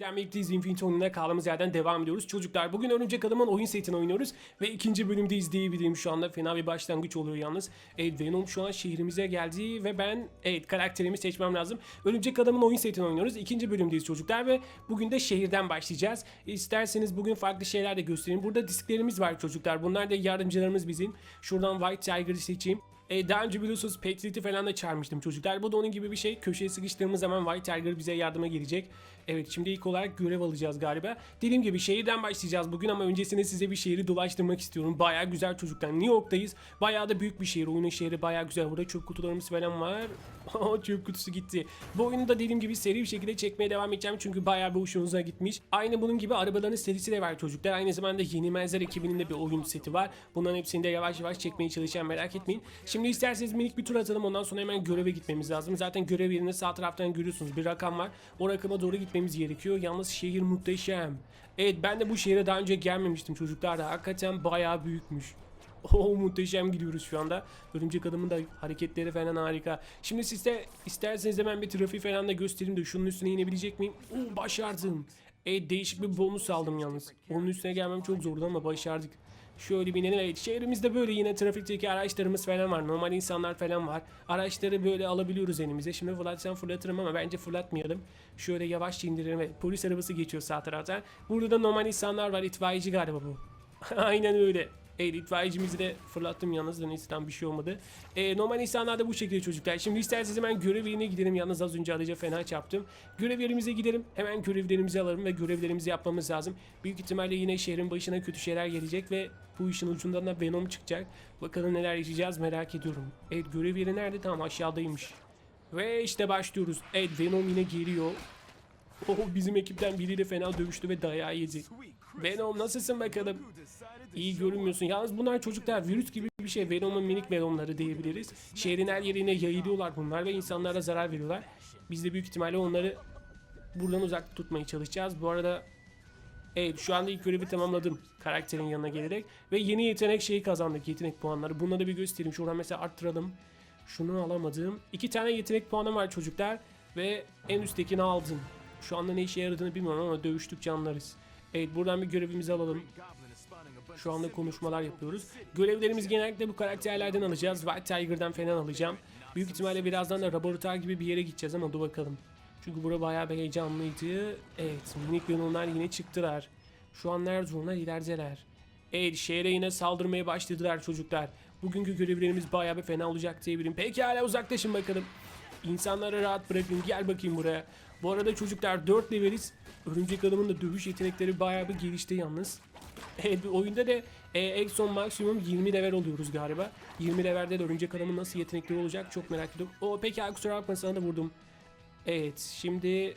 Birlikteyiz Infinity oyununa kaldığımız yerden devam ediyoruz. Çocuklar bugün Örümcek Adam'ın oyun setini oynuyoruz. Ve ikinci bölümdeyiz diyebilirim şu anda. Fena bir başlangıç oluyor yalnız. Evet Venom şu an şehrimize geldi ve ben evet karakterimi seçmem lazım. Örümcek Adam'ın oyun setini oynuyoruz. İkinci bölümdeyiz çocuklar ve bugün de şehirden başlayacağız. İsterseniz bugün farklı şeyler de göstereyim. Burada disklerimiz var çocuklar. Bunlar da yardımcılarımız bizim. Şuradan White Tiger'ı seçeyim. E, daha önce biliyorsunuz Patriot'i falan da çağırmıştım çocuklar. Bu da onun gibi bir şey. Köşeye sıkıştığımız zaman White Tiger bize yardıma gelecek. Evet şimdi ilk olarak görev alacağız galiba. Dediğim gibi şehirden başlayacağız bugün ama öncesinde size bir şehri dolaştırmak istiyorum. Baya güzel çocuklar. New York'tayız. Baya da büyük bir şehir. Oyunun şehri baya güzel. Burada çöp kutularımız falan var. çöp kutusu gitti. Bu oyunu da dediğim gibi seri bir şekilde çekmeye devam edeceğim. Çünkü baya bir hoşunuza gitmiş. Aynı bunun gibi arabaların serisi de var çocuklar. Aynı zamanda Yeni Menzer ekibinin de bir oyun seti var. Bunların hepsini de yavaş yavaş çekmeye çalışacağım merak etmeyin. Şimdi isterseniz minik bir tur atalım ondan sonra hemen göreve gitmemiz lazım. Zaten görev yerinde sağ taraftan görüyorsunuz bir rakam var. O rakama doğru gitmemiz gerekiyor. Yalnız şehir muhteşem. Evet ben de bu şehre daha önce gelmemiştim çocuklar da hakikaten bayağı büyükmüş. O muhteşem gidiyoruz şu anda. Örümcek adamın da hareketleri falan harika. Şimdi siz de isterseniz hemen bir trafiği falan da göstereyim de şunun üstüne inebilecek miyim? Oo başardım. E değişik bir bonus aldım yalnız. Onun üstüne gelmem çok zordu ama başardık. Şöyle binelim. Evet şehrimizde böyle yine trafikteki araçlarımız falan var. Normal insanlar falan var. Araçları böyle alabiliyoruz elimize. Şimdi fırlatsam fırlatırım ama bence fırlatmayalım. Şöyle yavaşça indirelim. Evet, polis arabası geçiyor sağ taraftan. Burada da normal insanlar var. İtfaiyeci galiba bu. Aynen öyle. Evet itfaiyecimizi de fırlattım yalnız da neyse tam bir şey olmadı. Ee, normal insanlar da bu şekilde çocuklar. Şimdi isterseniz hemen görev yerine gidelim. Yalnız az önce araca fena çarptım. Görev yerimize gidelim. Hemen görevlerimizi alalım ve görevlerimizi yapmamız lazım. Büyük ihtimalle yine şehrin başına kötü şeyler gelecek ve bu işin ucundan da Venom çıkacak. Bakalım neler yaşayacağız merak ediyorum. Evet görev yeri nerede? Tamam aşağıdaymış. Ve işte başlıyoruz. Evet Venom yine geliyor. Oh, bizim ekipten biriyle fena dövüştü ve dayağı yedi. Venom nasılsın bakalım? İyi görünmüyorsun. Yalnız bunlar çocuklar virüs gibi bir şey. Venom'un minik Venom'ları diyebiliriz. Şehrin her yerine yayılıyorlar bunlar ve insanlara zarar veriyorlar. Biz de büyük ihtimalle onları buradan uzak tutmaya çalışacağız. Bu arada Evet şu anda ilk görevi tamamladım karakterin yanına gelerek. Ve yeni yetenek şeyi kazandık yetenek puanları. Bunları bir göstereyim. Şuradan mesela arttıralım. Şunu alamadım. İki tane yetenek puanım var çocuklar. Ve en üsttekini aldım. Şu anda ne işe yaradığını bilmiyorum ama dövüştükçe anlarız. Evet buradan bir görevimizi alalım. Şu anda konuşmalar yapıyoruz. Görevlerimiz genellikle bu karakterlerden alacağız. White Tiger'dan falan alacağım. Büyük ihtimalle birazdan da laboratuvar gibi bir yere gideceğiz ama dur bakalım. Çünkü bura bayağı bir heyecanlıydı. Evet minik Venom'lar yine çıktılar. Şu an nerede onlar ilerdeler. Evet şehre yine saldırmaya başladılar çocuklar. Bugünkü görevlerimiz bayağı bir fena olacak diyebilirim. Peki hala uzaklaşın bakalım. İnsanları rahat bırakın gel bakayım buraya. Bu arada çocuklar 4 leveliz. Örümcek adamın da dövüş yetenekleri bayağı bir gelişti yalnız. Evet oyunda da e, Exxon maksimum 20 level oluyoruz galiba. 20 levelde de örümcek adamın nasıl yetenekleri olacak çok merak ediyorum. O peki abi, kusura bakma sana da vurdum. Evet şimdi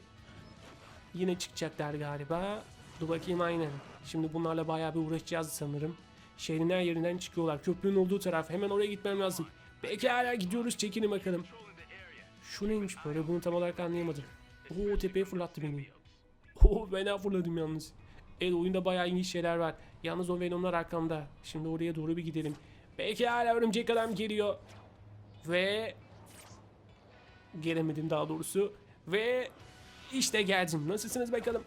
yine çıkacaklar galiba. Dur bakayım aynen. Şimdi bunlarla bayağı bir uğraşacağız sanırım. Şehrin her yerinden çıkıyorlar. Köprünün olduğu taraf. Hemen oraya gitmem lazım. Peki hala gidiyoruz çekinin bakalım. Şu neymiş böyle bunu tam olarak anlayamadım. Oo tepeye fırlattı beni. Oo fena fırladım yalnız. Evet oyunda bayağı iyi şeyler var. Yalnız o Venom'lar arkamda. Şimdi oraya doğru bir gidelim. Belki hala örümcek adam geliyor. Ve... Gelemedim daha doğrusu. Ve... işte geldim. Nasılsınız bakalım?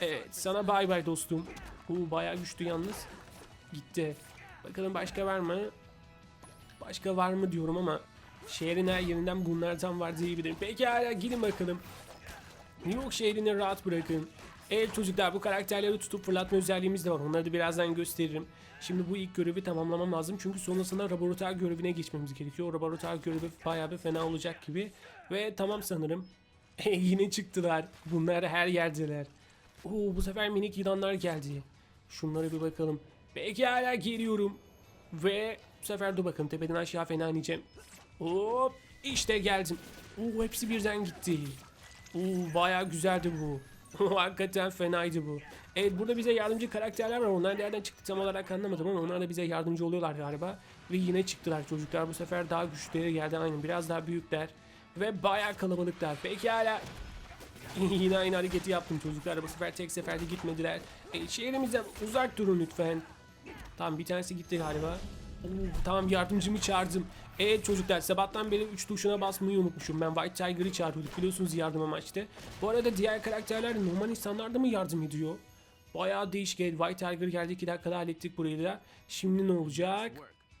Evet sana bay bay dostum. Oo bayağı güçlü yalnız. Gitti. Bakalım başka var mı? Başka var mı diyorum ama şehrin her yerinden bunlardan var diyebilirim. Peki hala gidin bakalım. New York şehrini rahat bırakın. Evet çocuklar bu karakterleri tutup fırlatma özelliğimiz de var. Onları da birazdan gösteririm. Şimdi bu ilk görevi tamamlamam lazım. Çünkü sonrasında laboratuvar görevine geçmemiz gerekiyor. O laboratuvar görevi bayağı bir fena olacak gibi. Ve tamam sanırım. Yine çıktılar. Bunlar her yerdeler. Oo bu sefer minik yılanlar geldi. Şunlara bir bakalım. Belki hala geliyorum. Ve bu sefer dur bakalım tepeden aşağı fena ineceğim. Hop işte geldim. Oo hepsi birden gitti. Oo bayağı güzeldi bu. Hakikaten fenaydı bu. Evet burada bize yardımcı karakterler var. Onlar nereden çıktı tam olarak anlamadım ama onlar da bize yardımcı oluyorlar galiba. Ve yine çıktılar çocuklar. Bu sefer daha güçlüleri geldi aynen. Biraz daha büyükler. Ve bayağı kalabalıklar. Peki hala Yine aynı hareketi yaptım çocuklar. Bu sefer tek seferde gitmediler. E, şehrimizden uzak durun lütfen. Tamam bir tanesi gitti galiba. Tamam yardımcımı çağırdım. Evet çocuklar sabahtan beri 3 tuşuna basmayı unutmuşum. Ben White Tiger'ı çağırıyorduk biliyorsunuz yardım amaçlı. Bu arada diğer karakterler normal insanlar da mı yardım ediyor? Bayağı değişik. White Tiger geldi 2 dakikada hallettik burayı da. Şimdi ne olacak?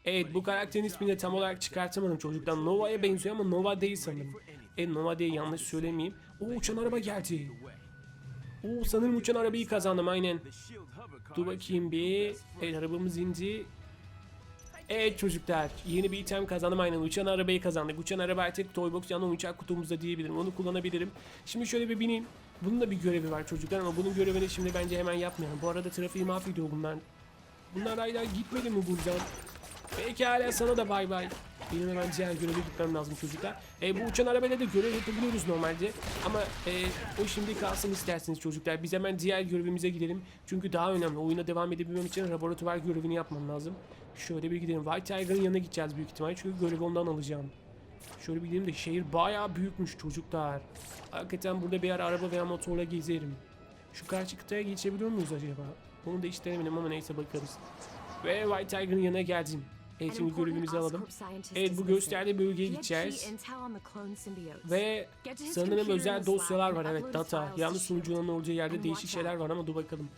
Evet bu karakterin ismini de tam olarak çıkartamadım çocuklar. Nova'ya benziyor ama Nova değil sanırım. Evet Nova diye yanlış söylemeyeyim. Oo uçan araba geldi. Oo sanırım uçan arabayı kazandım aynen. Dur bakayım bir. Evet arabamız indi. Evet çocuklar yeni bir item kazandım aynen uçan arabayı kazandık. Uçan araba artık Toybox yanında uçak kutumuzda diyebilirim onu kullanabilirim. Şimdi şöyle bir bineyim. Bunun da bir görevi var çocuklar ama bunun görevini şimdi bence hemen yapmayalım. Bu arada trafiği mahvediyor bunlar. Bunlar hala gitmedi mi buradan? Peki hala sana da bay bay. Benim hemen diğer göreve gitmem lazım çocuklar. E, bu uçan arabayla da görev yapabiliyoruz normalde. Ama e, o şimdi kalsın isterseniz çocuklar. Biz hemen diğer görevimize gidelim. Çünkü daha önemli. Oyuna devam edebilmem için laboratuvar görevini yapmam lazım. Şöyle bir gidelim. White Tiger'ın yanına gideceğiz büyük ihtimalle. Çünkü görevi ondan alacağım. Şöyle bir gidelim de şehir bayağı büyükmüş çocuklar. Hakikaten burada bir ara araba veya motorla gezerim. Şu karşı kıtaya geçebiliyor muyuz acaba? Onu da hiç denemedim ama neyse bakarız. Ve White Tiger'ın yanına geldim. Evet şimdi görevimizi alalım. Evet bu gösterdiği bölgeye gideceğiz. Ve sanırım özel dosyalar var evet data. Yalnız sunucunun olduğu yerde değişik şeyler var ama dur bakalım.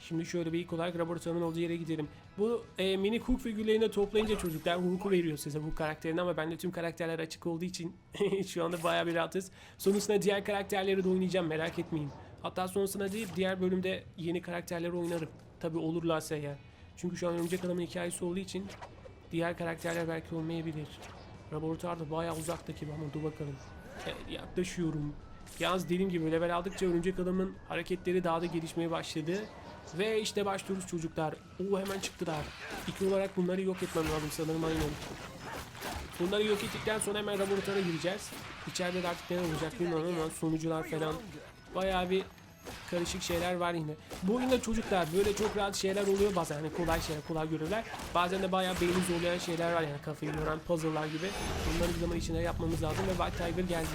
Şimdi şöyle bir ilk olarak laboratuvarın olduğu yere gidelim. Bu e, mini Hook figürlerini toplayınca çocuklar Hook'u veriyor size bu karakterin ama bende tüm karakterler açık olduğu için şu anda bayağı bir rahatız. Sonrasında diğer karakterleri de oynayacağım merak etmeyin. Hatta sonrasında değil diğer bölümde yeni karakterleri oynarım. Tabi olurlarsa eğer. Çünkü şu an Örümcek Adam'ın hikayesi olduğu için diğer karakterler belki olmayabilir. Laboratuvar da bayağı uzaktaki ama dur bakalım. Evet, yaklaşıyorum. Yalnız dediğim gibi level aldıkça Örümcek Adam'ın hareketleri daha da gelişmeye başladı. Ve işte başlıyoruz çocuklar. Oo hemen çıktılar. İki olarak bunları yok etmem lazım sanırım aynen. Bunları yok ettikten sonra hemen laboratuvara gireceğiz. İçeride de artık ne olacak bilmiyorum ama sonucular falan. Bayağı bir karışık şeyler var yine. Bu oyunda çocuklar böyle çok rahat şeyler oluyor bazen hani kolay şeyler, kolay görevler. Bazen de bayağı beyni zorlayan şeyler var yani kafayı yoran puzzle'lar gibi. Bunları bir zaman içinde yapmamız lazım ve White Tiger geldi.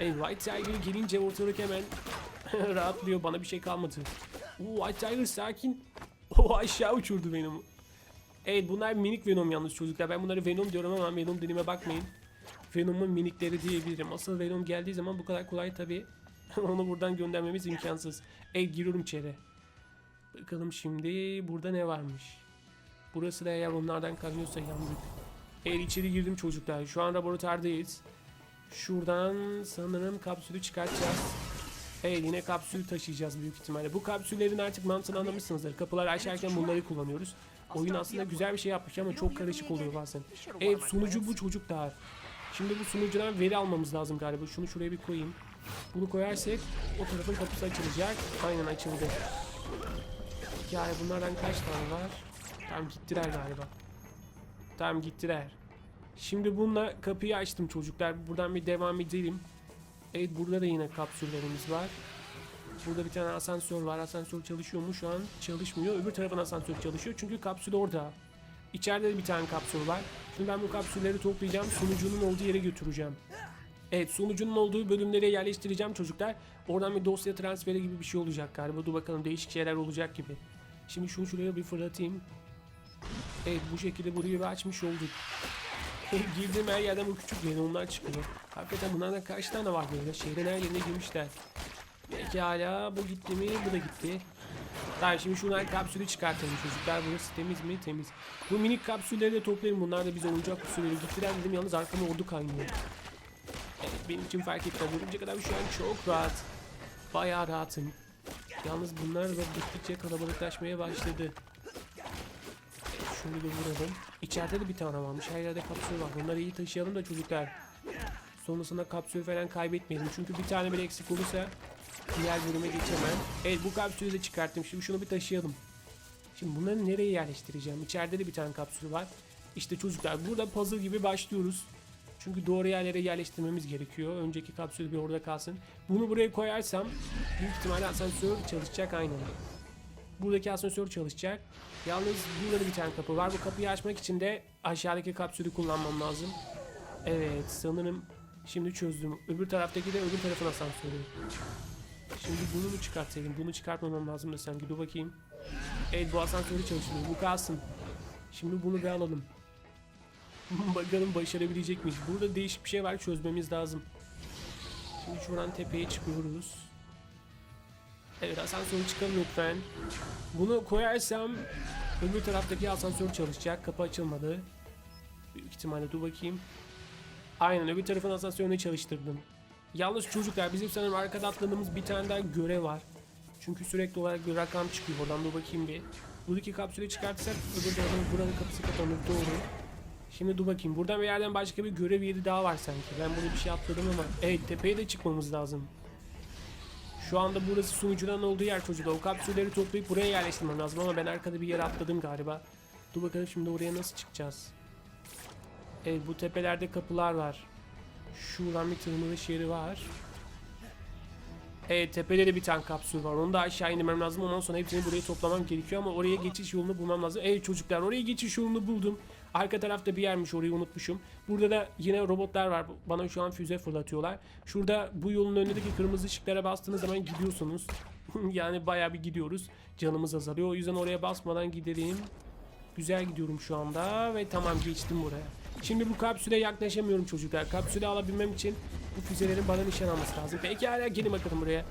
Ey White Tiger gelince ortalık hemen rahatlıyor bana bir şey kalmadı. Oo Tiger sakin. O aşağı uçurdu Venom'u. Evet bunlar minik Venom yalnız çocuklar. Ben bunları Venom diyorum ama Venom dediğime bakmayın. Venom'un minikleri diyebilirim. Asıl Venom geldiği zaman bu kadar kolay tabi. Onu buradan göndermemiz imkansız. Evet giriyorum içeri. Bakalım şimdi burada ne varmış. Burası da eğer onlardan kalıyorsa yandık. Evet içeri girdim çocuklar. Şu an laboratuvardayız. Şuradan sanırım kapsülü çıkartacağız. Evet yine kapsül taşıyacağız büyük ihtimalle. Bu kapsüllerin artık mantığını anlamışsınızdır. Kapıları açarken bunları kullanıyoruz. Oyun aslında güzel bir şey yapmış ama çok karışık oluyor bazen. Evet sunucu bu çocuklar. Şimdi bu sunucudan veri almamız lazım galiba. Şunu şuraya bir koyayım. Bunu koyarsak o tarafın kapısı açılacak. Aynen açıldı. Yani bunlardan kaç tane var? Tamam gittiler galiba. Tamam gittiler. Şimdi bununla kapıyı açtım çocuklar. Buradan bir devam edelim. Evet burada da yine kapsüllerimiz var. Burada bir tane asansör var. Asansör çalışıyor mu? Şu an çalışmıyor. Öbür tarafın asansör çalışıyor. Çünkü kapsül orada. İçeride de bir tane kapsül var. Şimdi ben bu kapsülleri toplayacağım. Sunucunun olduğu yere götüreceğim. Evet sunucunun olduğu bölümlere yerleştireceğim çocuklar. Oradan bir dosya transferi gibi bir şey olacak galiba. Dur bakalım değişik şeyler olacak gibi. Şimdi şunu şuraya bir fırlatayım. Evet bu şekilde burayı bir açmış olduk. Girdiğim her yerden bu küçük Venom'lar çıkıyor. Hakikaten bunlardan kaç tane var böyle? Şehrin her yerine girmişler. Peki hala bu gitti mi? Bu da gitti. Tamam şimdi şunlar kapsülü çıkartalım çocuklar. Burası temiz mi? Temiz. Bu minik kapsülleri de toplayayım. Bunlar da bize oyuncak kapsülleri gittiler dedim. Yalnız arkama ordu kaynıyor. Evet, benim için fark etmez. Örümcek adam şu an çok rahat. Bayağı rahatım. Yalnız bunlar da gittikçe kalabalıklaşmaya başladı. Şunu da vuralım. İçeride de bir tane varmış. Her yerde kapsül var. Bunları iyi taşıyalım da çocuklar. Sonrasında kapsül falan kaybetmeyelim. Çünkü bir tane bile eksik olursa diğer bölüme geçemem. Evet bu kapsülü de çıkarttım. Şimdi şunu bir taşıyalım. Şimdi bunları nereye yerleştireceğim? İçeride de bir tane kapsül var. İşte çocuklar burada puzzle gibi başlıyoruz. Çünkü doğru yerlere yerleştirmemiz gerekiyor. Önceki kapsül bir orada kalsın. Bunu buraya koyarsam büyük ihtimalle asansör çalışacak aynen. Buradaki asansör çalışacak. Yalnız burada da bir tane kapı var. Bu kapıyı açmak için de aşağıdaki kapsülü kullanmam lazım. Evet sanırım şimdi çözdüm. Öbür taraftaki de öbür tarafın asansörü. Şimdi bunu mu çıkartsaydım? Bunu çıkartmamam lazım da sanki. Dur bakayım. Evet bu asansörü çalıştırıyor. Bu kalsın. Şimdi bunu bir alalım. Bakalım başarabilecek miyiz? Burada değişik bir şey var çözmemiz lazım. Şimdi şuradan tepeye çıkıyoruz. Evet asansöre çıkalım lütfen. Bunu koyarsam öbür taraftaki asansör çalışacak. Kapı açılmadı. Büyük ihtimalle dur bakayım. Aynen öbür tarafın asansörünü çalıştırdım. Yalnız çocuklar bizim sanırım arkada atladığımız bir tane daha görev var. Çünkü sürekli olarak bir rakam çıkıyor. Oradan dur bakayım bir. Buradaki kapsülü çıkartırsak öbür tarafın buranın kapısı kapanır. Doğru. Şimdi dur bakayım. Buradan bir yerden başka bir görev yeri daha var sanki. Ben burada bir şey atladım ama. Evet tepeye de çıkmamız lazım. Şu anda burası sunucudan olduğu yer çocuklar. O kapsülleri toplayıp buraya yerleştirmem lazım ama ben arkada bir yere atladım galiba. Dur bakalım şimdi oraya nasıl çıkacağız. Evet bu tepelerde kapılar var. Şuradan bir tırmanış yeri var. Evet tepede de bir tane kapsül var. Onu da aşağı indirmem lazım. Ondan sonra hepsini buraya toplamam gerekiyor ama oraya geçiş yolunu bulmam lazım. Evet çocuklar oraya geçiş yolunu buldum. Arka tarafta bir yermiş orayı unutmuşum. Burada da yine robotlar var. Bana şu an füze fırlatıyorlar. Şurada bu yolun önündeki kırmızı ışıklara bastığınız zaman gidiyorsunuz. yani bayağı bir gidiyoruz. Canımız azalıyor. O yüzden oraya basmadan gidelim. Güzel gidiyorum şu anda ve tamam geçtim buraya. Şimdi bu kapsüle yaklaşamıyorum çocuklar. Kapsülü alabilmem için bu füzelerin bana nişan alması lazım. Peki hala gelin bakalım buraya.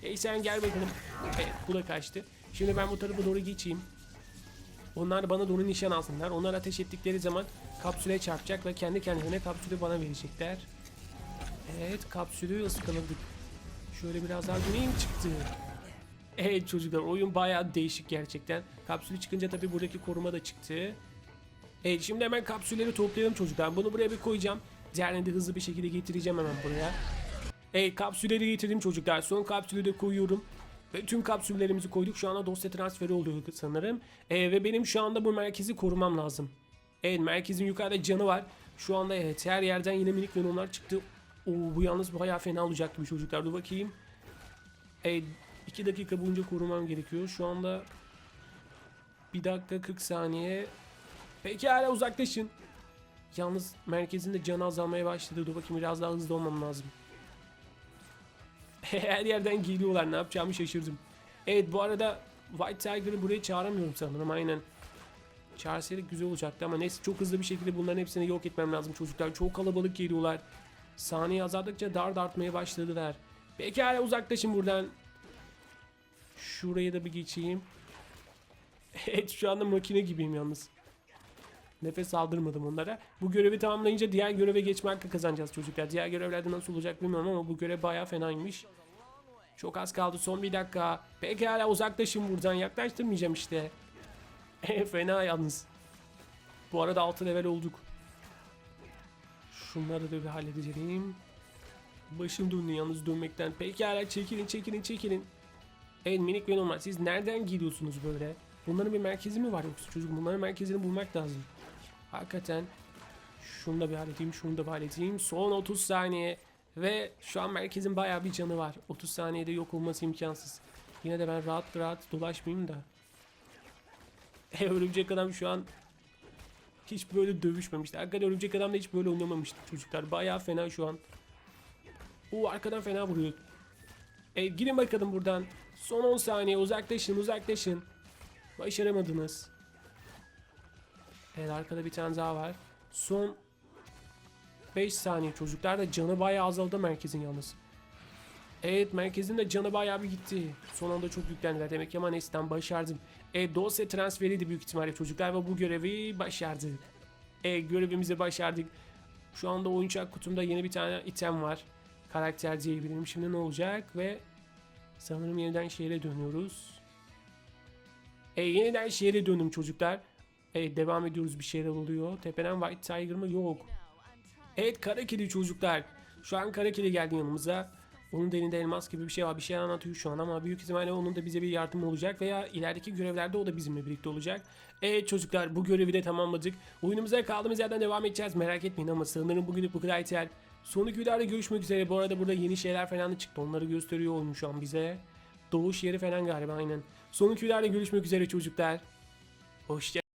Hey sen gel bakalım. Evet bu da kaçtı. Şimdi ben bu tarafa doğru geçeyim. Onlar bana doğru nişan alsınlar. Onlar ateş ettikleri zaman kapsüle çarpacak ve kendi kendilerine kapsülü bana verecekler. Evet kapsülü ıskaladık. Şöyle biraz daha güneyim çıktı. Evet çocuklar oyun bayağı değişik gerçekten. Kapsülü çıkınca tabii buradaki koruma da çıktı. Evet şimdi hemen kapsülleri toplayalım çocuklar. Bunu buraya bir koyacağım. Diğerini de hızlı bir şekilde getireceğim hemen buraya. Evet kapsülleri getirdim çocuklar. Son kapsülü de koyuyorum. Ve tüm kapsüllerimizi koyduk. Şu anda dosya transferi oluyor sanırım. Ee, ve benim şu anda bu merkezi korumam lazım. Evet merkezin yukarıda canı var. Şu anda evet her yerden yine minik venomlar çıktı. Oo, bu yalnız bayağı fena olacaktı bu çocuklar. Dur bakayım. Evet 2 dakika boyunca korumam gerekiyor. Şu anda 1 dakika 40 saniye. Peki hala uzaklaşın. Yalnız merkezinde canı azalmaya başladı. Dur bakayım biraz daha hızlı olmam lazım. Her yerden geliyorlar. Ne yapacağımı şaşırdım. Evet bu arada White Tiger'ı buraya çağıramıyorum sanırım. Aynen. Çağırsaydık güzel olacaktı ama neyse çok hızlı bir şekilde bunların hepsini yok etmem lazım çocuklar. Çok kalabalık geliyorlar. Saniye azaldıkça dar artmaya başladılar. Pekala uzaklaşın buradan. Şuraya da bir geçeyim. Evet şu anda makine gibiyim yalnız. Nefes aldırmadım onlara. Bu görevi tamamlayınca diğer göreve geçme hakkı kazanacağız çocuklar. Diğer görevlerde nasıl olacak bilmiyorum ama bu görev bayağı fenaymış. Çok az kaldı son bir dakika. Pekala uzaklaşın buradan yaklaştırmayacağım işte. Fena yalnız. Bu arada 6 level olduk. Şunları da bir halledelim. Başım döndü yalnız dönmekten. Pekala çekilin çekilin çekilin. Evet minik Venomlar siz nereden geliyorsunuz böyle? Bunların bir merkezi mi var yoksa çocuk? Bunların merkezini bulmak lazım. Hakikaten. Şunu da bir halledeyim, şunu da bir halledeyim. Son 30 saniye. Ve şu an merkezin bayağı bir canı var. 30 saniyede yok olması imkansız. Yine de ben rahat rahat dolaşmayayım da. E, örümcek adam şu an hiç böyle dövüşmemişti. Hakikaten örümcek adam da hiç böyle oynamamıştı çocuklar. Bayağı fena şu an. Oo arkadan fena vuruyor. E, gidin bakalım buradan. Son 10 saniye uzaklaşın uzaklaşın. Başaramadınız. Evet arkada bir tane daha var. Son 5 saniye çocuklar da canı bayağı azaldı merkezin yalnız. Evet merkezin de canı bayağı bir gitti. Son anda çok yüklendiler demek ki ama neyse başardım. E dosya transferiydi büyük ihtimalle çocuklar ve bu görevi başardı. E görevimizi başardık. Şu anda oyuncak kutumda yeni bir tane item var. Karakter diyebilirim. Şimdi ne olacak ve sanırım yeniden şehre dönüyoruz. E yeniden şehre döndüm çocuklar. Evet devam ediyoruz bir şeyler oluyor. Tepeden White Tiger mı? Yok. Evet kara kedi çocuklar. Şu an kara kedi geldi yanımıza. Onun elinde elmas gibi bir şey var. Bir şey anlatıyor şu an ama büyük ihtimalle onun da bize bir yardım olacak veya ilerideki görevlerde o da bizimle birlikte olacak. Evet çocuklar bu görevi de tamamladık. Oyunumuza kaldığımız yerden devam edeceğiz. Merak etmeyin ama sanırım bugünlük bu kadar yeter. Sonraki videoda görüşmek üzere. Bu arada burada yeni şeyler falan da çıktı. Onları gösteriyor oyun şu an bize. Doğuş yeri falan galiba aynen. Sonraki videoda görüşmek üzere çocuklar. Hoşça